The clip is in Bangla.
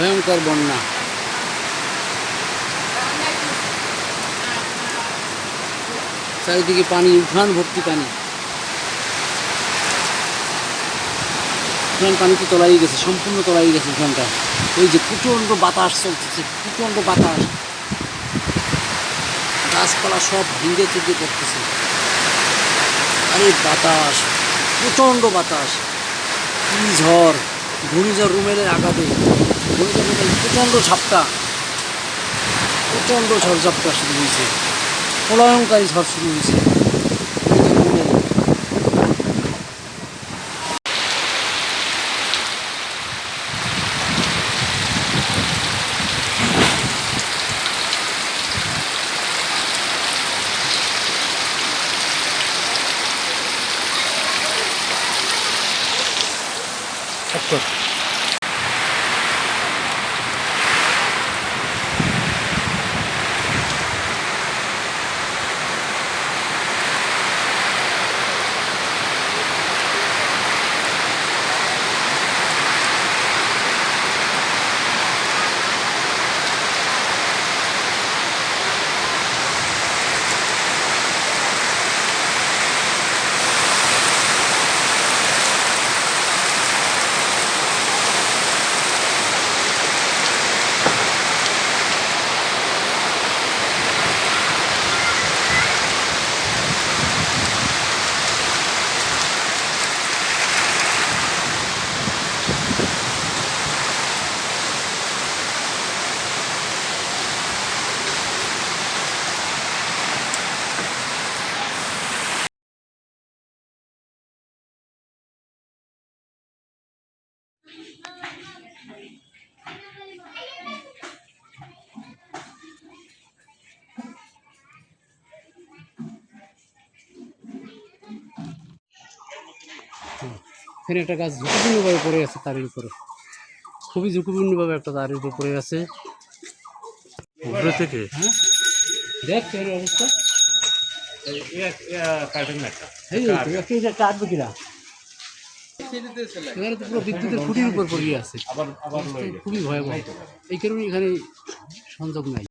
ভয়ঙ্কর বন্যা। চারিদিকে পানি, উঠান ভর্তি পানি। উঠান পানিতে তলাই গেছে, সম্পূর্ণ তলাই গেছে উঠানটা। ওই যে প্রচণ্ড বাতাস চলতেছে, প্রচণ্ড বাতাস। গাছপালা সব ভেঙে চুকে করতেছে আরে বাতাস, প্রচণ্ড বাতাস। কি ঝড়। ঘূর্ণিঝড় রুমেলের আঘাতে, ঘূর্ণিঝড় প্রচণ্ড ঝাপটা, প্রচণ্ড ঝড় ঝাপটা শুরু হয়েছে। প্রলয়ঙ্কারী ঝড় শুরু হয়েছে। অফকোর্স এখানে একটা গাছ ঝুঁকিপূর্ণভাবে পড়ে আছে তারের উপরে। খুবই ঝুঁকিপূর্ণভাবে একটা তারের উপর পড়ে আছে। উপরে থেকে? হ্যাঁ? দেখ অবস্থা। কাটবে কিনা? এখানে তো পুরো বিদ্যুতের খুঁটির উপর পড়িয়ে আছে। আবার আবার লয়ে খুবই ভয়াবহ। এই কারণে এখানে সংযোগ নাই।